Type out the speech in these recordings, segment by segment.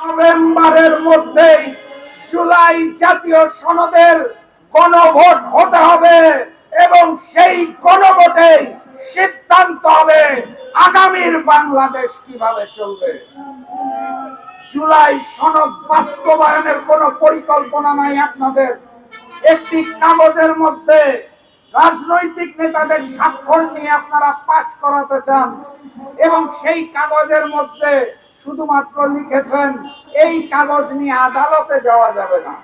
নভেম্বরের মধ্যেই জুলাই জাতীয় সনদের গণভোট হতে হবে এবং সেই গণভোটে সিদ্ধান্ত হবে আগামীর বাংলাদেশ কীভাবে চলবে। জুলাই সনদ বাস্তবায়নের কোনো পরিকল্পনা নাই আপনাদের। একটি কাগজের মধ্যে রাজনৈতিক নেতাদের স্বাক্ষর নিয়ে আপনারা পাশ করাতে চান এবং সেই কাগজের মধ্যে শুধুমাত্র লিখেছেন, এই কাগজ নিয়ে আদালতে যাওয়া যাবে না।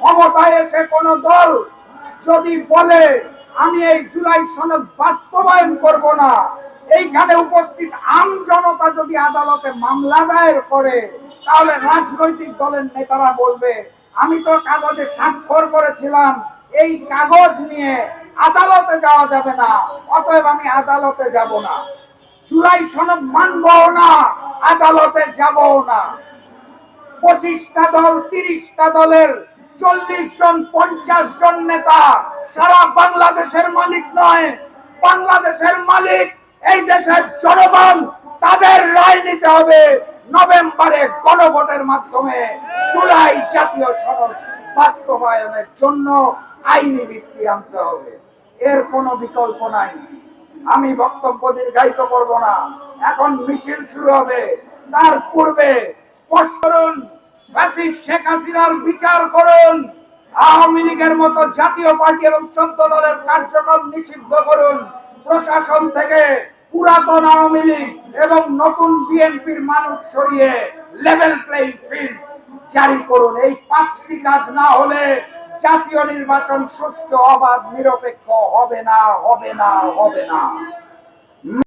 ক্ষমতায় এসে কোন দল যদি বলে, আমি এই জুলাই সনদ বাস্তবায়ন করব না। এইখানে উপস্থিত আম জনতা যদি আদালতে মামলা দায়ের করে, তাহলে রাজনৈতিক দলের নেতারা বলবে, আমি তো কাগজে স্বাক্ষর করেছিলাম, এই কাগজ নিয়ে আদালতে যাওয়া যাবে না, অতএব আমি আদালতে যাব না। জুলাই সনদ মানবও না। আদালতে যাবও না। পঁচিশটা দল, তিরিশটা দলের চল্লিশ জন, পঞ্চাশ জন নেতা সারা বাংলাদেশের মালিক নয়। বাংলাদেশের মালিক এই দেশের জনগণ, তাদের রায় নিতে হবে নভেম্বরে গণভোটের মাধ্যমে। জুলাই জাতীয় সনদ বাস্তবায়নের জন্য আইনি ভিত্তি আনতে হবে। এর কোনো বিকল্প নাই। আমি বক্তব্য দীর্ঘায়িত করব না। এখন মিছিল শুরু হবে। তার পূর্বে স্পষ্ট করুন শেখ হাসিনার বিচার করুন, আওয়ামী লীগের মতো জাতীয় পার্টি এবং চোদ্দ দলের কার্যক্রম নিষিদ্ধ করুন। প্রশাসন থেকে পুরাতন আওয়ামী লীগ এবং নতুন বিএনপির মানুষ সরিয়ে লেভেল প্লেইং ফিল্ড জারি করুন। এই পাঁচটি কাজ না হলে জাতীয় নির্বাচন সুষ্ঠু, অবাধ, নিরপেক্ষ হবে না হবে না হবে না।